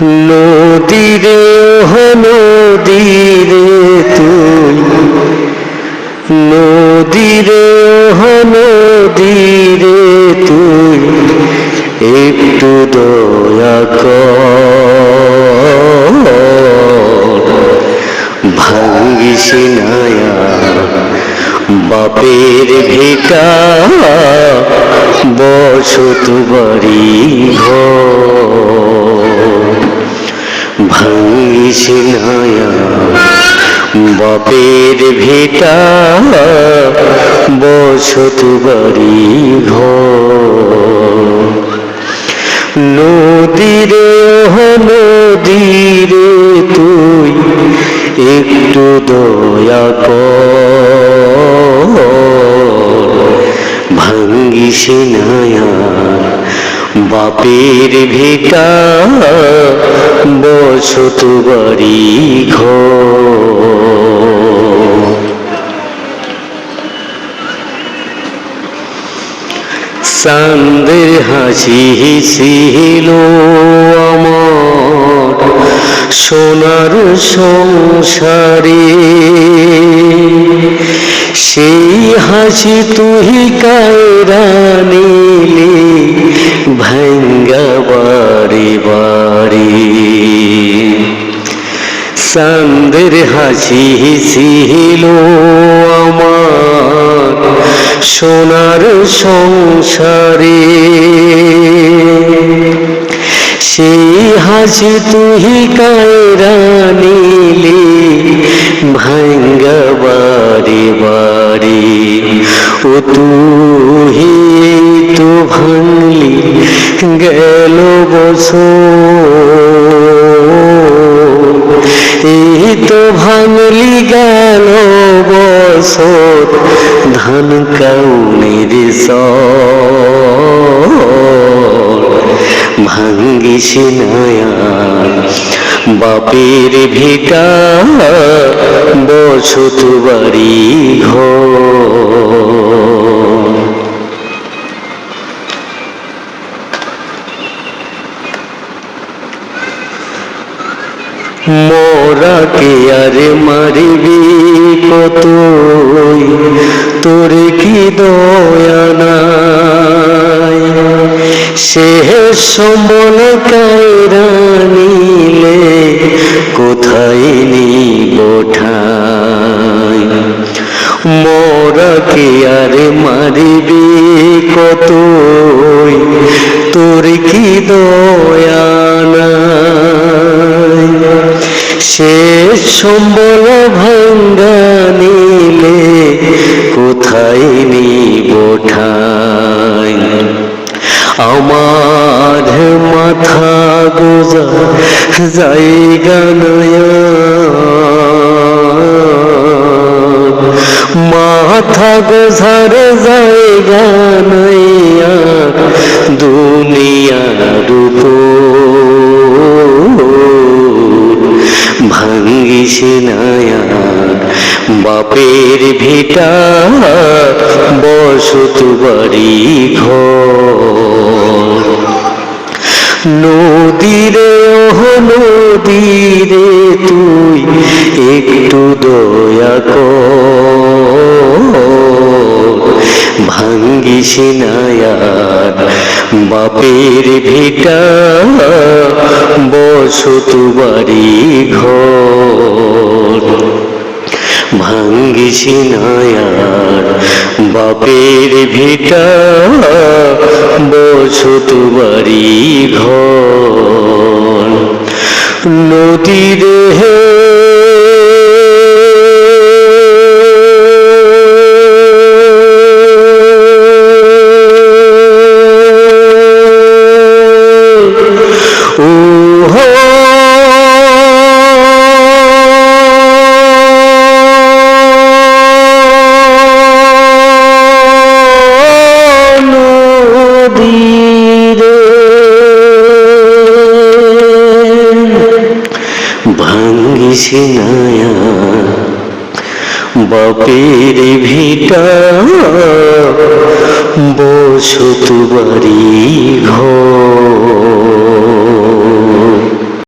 নদীরে, ওহ নদীরে তুই নদীরে, ওহ নদীরে তুই একটু দয়া ভাঙ্গিস নায়া বাপের ভিটা বসত বাড়ি ঘর। নায়া। বাপের ভিটা বসত বাড়ি ঘর। নদীরে তুই একটু দয়া কর। ভাঙ্গিস নায়া। বাপের ভিটা বসত বাড়ি ঘর। চান্দের হাসি ছিল আমার, সোনার সংসারে। সেই হাসি তুই কায়রা নিলে ভাঙ্গা বাড়ি বাড়ি। চান্দের হাসি ছিল আমার সোনার সংসারে। সেই হাসি তুই কায়রা নিলে, ভাঙ্গা বাড়ি বাড়ি। ও তুই গেল বছর। এই তো ভাঙলি গেল বছর, ধান কাউনের ভাঙ্গিস বাপের ভিটা, বসত বাড়ি ঘর। মোরাকে আরে মারিবি কত তোরে কি দয়া নাই? সে সম্বল নিলে কোথায় নিব ঠাই? মোরাকে আরে মারিবি কত তোর কি দয়া শেষ সম্বল ভাঙ্গা নিলে কোথায় নিব ঠাই? আমার মাথা গোজা জায়গা মাথা গোঝার জায়গা নয়া। বাপের ভিটা, বসত বাড়ি ঘর। নদীরে, ওহ নদীরে তুই একটু দয়া কর। ভাঙ্গিস নায়ার বাপের ভিটা, বসত বাড়ি ঘর। ভাঙ্গিস নয়ার বাপের ভিটা বসত বাড়ি ঘর। নদীরে ও ভাঙ্গিস আয়া। বাপের ভিটা বসত বাড়ি ঘর।